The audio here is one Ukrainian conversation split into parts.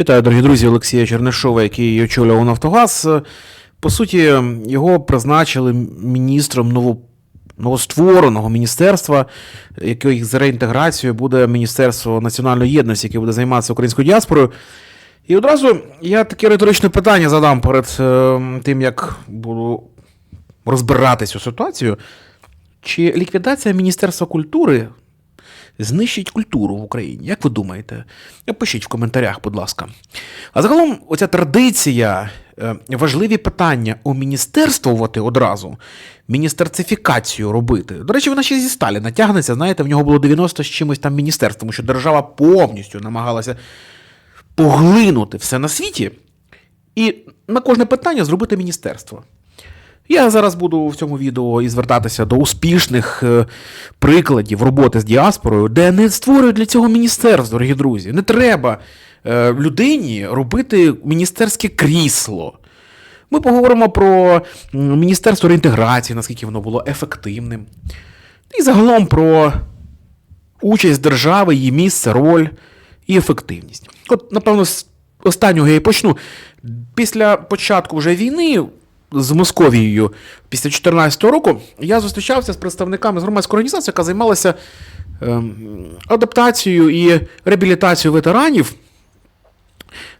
Вітаю, дорогі друзі, Олексія Чернишова, який очолював Нафтогаз. По суті, його призначили міністром ново, новоствореного міністерства, яке з реінтеграцією буде Міністерство національної єдності, яке буде займатися українською діаспорою. І одразу я таке риторичне питання задам перед е, тим, як буду розбирати цю ситуацію. Чи ліквідація Міністерства культури знищить культуру в Україні? Як ви думаєте? Пишіть в коментарях, будь ласка. А загалом, оця традиція, е, важливі питання уміністерствувати одразу, міністерцифікацію робити. До речі, вона ще зі Сталіна тягнеться. Знаєте, в нього було 90 з чимось там міністерств, тому що держава повністю намагалася поглинути все на світі і на кожне питання зробити міністерство. Я зараз буду в цьому відео і звертатися до успішних е, прикладів роботи з діаспорою, де не створюють для цього міністерств, дорогі друзі. Не треба е, людині робити міністерське крісло. Ми поговоримо про Міністерство реінтеграції, наскільки воно було ефективним. І загалом про участь держави, її місце, роль і ефективність. От, напевно, з останнього я і почну. Після початку вже війни з Московією, після 2014 року, я зустрічався з представниками з громадської організації, яка займалася ем, адаптацією і реабілітацією ветеранів.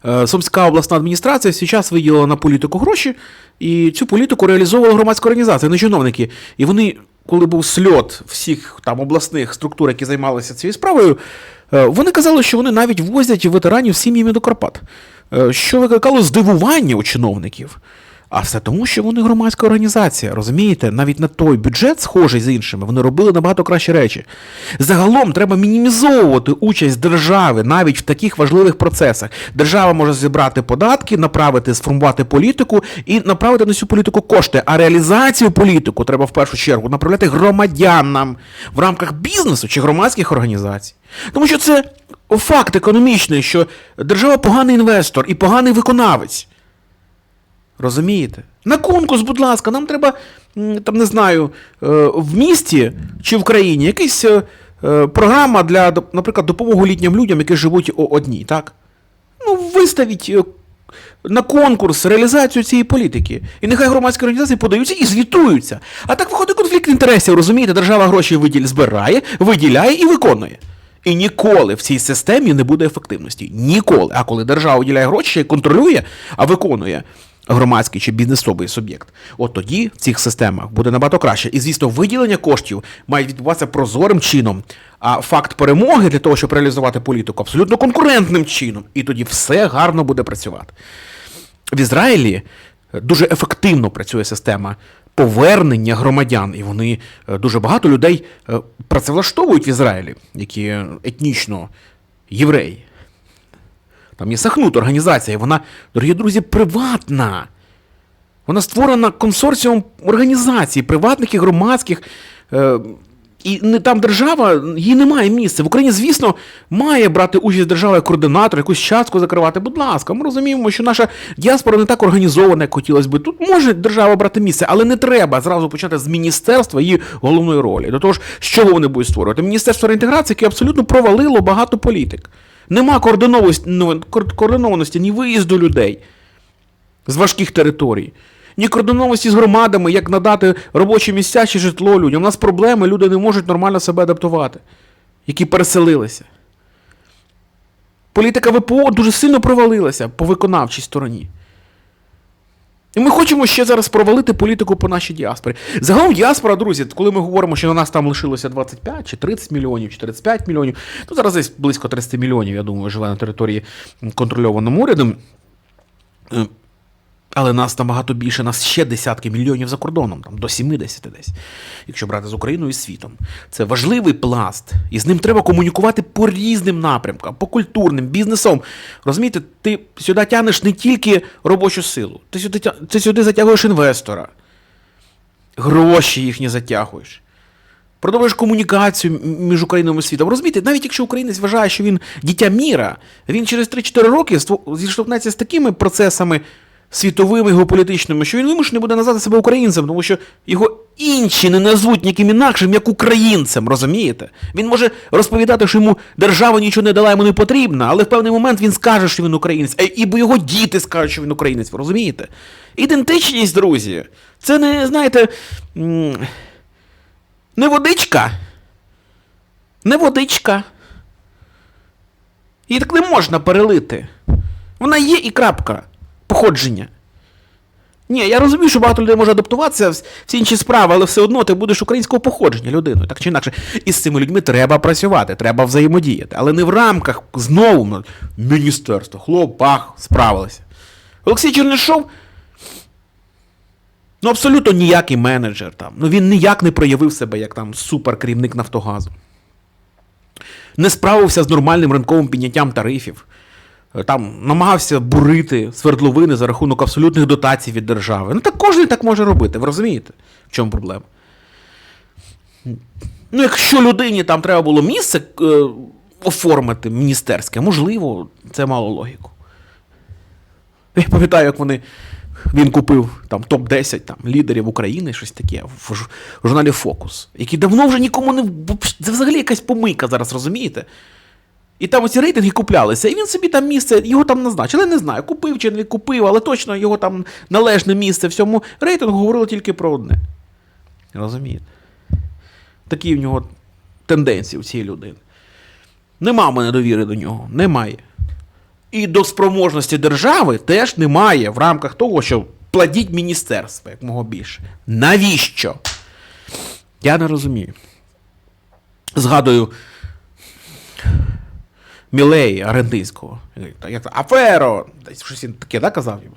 Е, Сумська обласна адміністрація час виділила на політику гроші, і цю політику реалізовувала громадська організація, не чиновники. І вони, коли був сльот всіх там обласних структур, які займалися цією справою, е, вони казали, що вони навіть возять ветеранів сім'ями до Карпат, Е, що викликало здивування у чиновників. А все тому, що вони громадська організація, розумієте? Навіть на той бюджет, схожий з іншими, вони робили набагато кращі речі. Загалом треба мінімізовувати участь держави навіть в таких важливих процесах. Держава може зібрати податки, направити, сформувати політику і направити на цю політику кошти. А реалізацію політику треба в першу чергу направляти громадянам в рамках бізнесу чи громадських організацій. Тому що це факт економічний, що держава поганий інвестор і поганий виконавець. Розумієте? На конкурс, будь ласка, нам треба, там не знаю, е, в місті чи в країні якась е, е, програма для, наприклад, допомоги літнім людям, які живуть одні, так? Ну, виставіть на конкурс реалізацію цієї політики. І нехай громадські організації подаються і звітуються. А так виходить конфлікт інтересів, розумієте? Держава гроші виділ... збирає, виділяє і виконує. І ніколи в цій системі не буде ефективності. Ніколи. А коли держава виділяє гроші, контролює, а виконує громадський чи бізнесовий суб'єкт, от тоді в цих системах буде набагато краще. І звісно, виділення коштів має відбуватися прозорим чином. А факт перемоги для того, щоб реалізувати політику, абсолютно конкурентним чином. І тоді все гарно буде працювати. В Ізраїлі дуже ефективно працює система повернення громадян, і вони е, дуже багато людей е, працевлаштовують в Ізраїлі, які етнічно євреї. Там є Сахнут організація, вона, дорогі друзі, приватна. Вона створена консорціумом організацій, приватних і громадських. Е, і не там держава, їй немає місця. В Україні, звісно, має брати участь держава як координатор, якусь частку закривати. Будь ласка, ми розуміємо, що наша діаспора не так організована, як хотілося би. Тут може держава брати місце, але не треба зразу почати з міністерства її головної ролі. До того ж, чого вони будуть створювати? Міністерство реінтеграції, яке абсолютно провалило багато політик. Нема координованості, ну, координованості ні виїзду людей з важких територій, ні координованості з громадами, як надати робочі місця чи житло людям. У нас проблеми, люди не можуть нормально себе адаптувати, які переселилися. Політика ВПО дуже сильно провалилася по виконавчій стороні. Хочемо ще зараз провалити політику по нашій діаспорі. Загалом діаспора, друзі, коли ми говоримо, що на нас там лишилося 25 чи 30 мільйонів, чи 35 мільйонів, то зараз десь близько 30 мільйонів, я думаю, живе на території контрольованим урядом. Але нас набагато більше, нас ще десятки мільйонів за кордоном, там до 70 десь, якщо брати з Україною і світом. Це важливий пласт, і з ним треба комунікувати по різним напрямкам, по культурним, бізнесом. Розумієте, ти сюди тягнеш не тільки робочу силу, ти сюди, ти сюди затягуєш інвестора, гроші їхні затягуєш. Продовжуєш комунікацію між Україною і світом. Розумієте, навіть якщо українець вважає, що він дитя міра, він через 3-4 роки зіштовхнеться з такими процесами світовими геополітичними, що він вимушений буде назвати себе українцем, тому що його інші не назвуть ніким інакшим, як українцем, розумієте? Він може розповідати, що йому держава нічого не дала, йому не потрібна, але в певний момент він скаже, що він українець, а і його діти скажуть, що він українець, розумієте? Ідентичність, друзі, це не, знаєте, не водичка. Не водичка. Її так не можна перелити. Вона є і крапка. Походження. Ні, я розумію, що багато людей може адаптуватися, всі інші справи, але все одно ти будеш українського походження людиною, так чи інакше. І з цими людьми треба працювати, треба взаємодіяти. Але не в рамках знову міністерства. Хлоп, бах, справилися. Олексій Чернишов. Ну, абсолютно ніякий менеджер там. Ну він ніяк не проявив себе як там суперкерівник Нафтогазу. Не справився з нормальним ринковим підняттям тарифів. Е, Там намагався бурити свердловини за рахунок абсолютних дотацій від держави. Ну так кожен так може робити, ви розумієте? В чому проблема? Ну, якщо людині там треба було місце е, оформити міністерське, можливо, це мало логіку. Я пам'ятаю, як вони. Він купив там топ-10 там, лідерів України, щось таке, в в журналі Фокус, який давно вже нікому не. Це взагалі якась помийка зараз, розумієте? І там оці рейтинги куплялися, і він собі там місце, його там назначили. Не знаю, купив чи не купив, але точно його там належне місце в цьому рейтингу говорило тільки про одне. Розумієте? Такі в нього тенденції у цієї людини. Нема мене довіри до нього. Немає. І до спроможності держави теж немає в рамках того, що платіть міністерство як мого більше. Навіщо? Я не розумію. Згадую Мілеї то, Аферо! Десь Щось він таке, да, казав йому?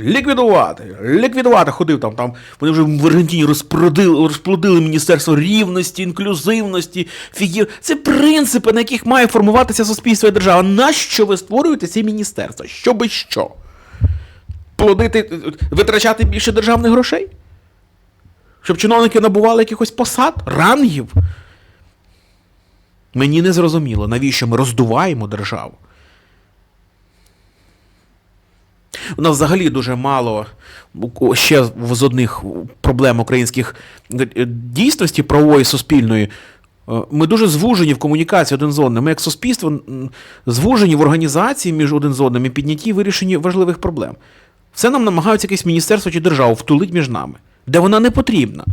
Ліквідувати, ліквідувати ходив там. там Вони вже в Аргентині розплодили, розплодили Міністерство рівності, інклюзивності, фігір. Це принципи, на яких має формуватися суспільство і держава. Нащо ви створюєте ці міністерства? Щоби що? Плодити, витрачати більше державних грошей? Щоб чиновники набували якихось посад, рангів? Мені не зрозуміло, навіщо ми роздуваємо державу. У нас взагалі дуже мало ще з одних проблем українських е, дійсності правової суспільної. е, Ми дуже звужені в комунікації один з одним. Ми як суспільство звужені в організації між один з одним і піднятті вирішенні важливих проблем. Все нам намагаються якесь міністерство чи державу втулить між нами, де вона не потрібна.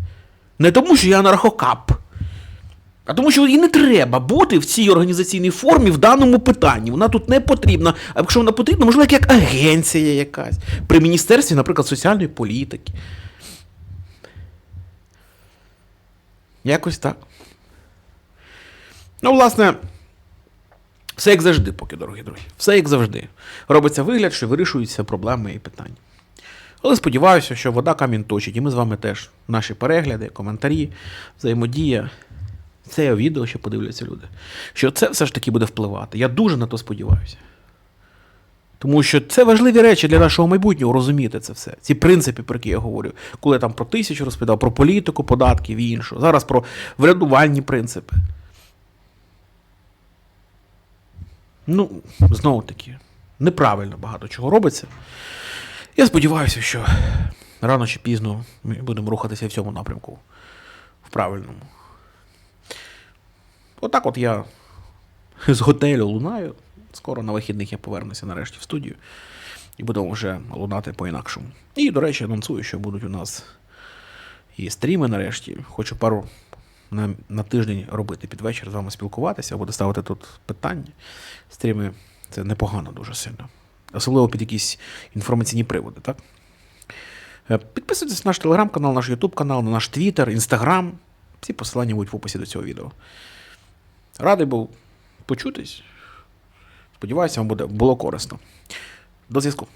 Не тому, що я анархокап, а тому, що їй не треба бути в цій організаційній формі в даному питанні. Вона тут не потрібна. А якщо вона потрібна, можливо, як агенція якась. При міністерстві, наприклад, соціальної політики. Якось так. Ну, власне, все як завжди, поки, дорогі друзі. Все як завжди. Робиться вигляд, що вирішуються проблеми і питання. Але сподіваюся, що вода камінь точить, і ми з вами теж наші перегляди, коментарі, взаємодія це відео, що подивляться люди, що це все ж таки буде впливати. Я дуже на то сподіваюся. Тому що це важливі речі для нашого майбутнього, розуміти це все. Ці принципи, про які я говорю, коли я там про тисячу розповідав, про політику, податків і інше. Зараз про врядувальні принципи. Ну, знову таки, неправильно багато чого робиться. Я сподіваюся, що рано чи пізно ми будемо рухатися в цьому напрямку, в правильному. Отак от я з готелю лунаю. Скоро на вихідних я повернуся нарешті в студію і будемо вже лунати по-інакшому. І, до речі, анонсую, що будуть у нас і стріми нарешті. Хочу пару на, на тиждень робити під вечір з вами спілкуватися, буду ставити тут питання. Стріми це непогано дуже сильно. Особливо під якісь інформаційні приводи, так? Е, Підписуйтесь на наш телеграм-канал, наш ютуб канал, на наш твіттер, інстаграм. Всі посилання будуть в описі до цього відео. Радий був почутись. Сподіваюся, вам буде було корисно. До зв'язку.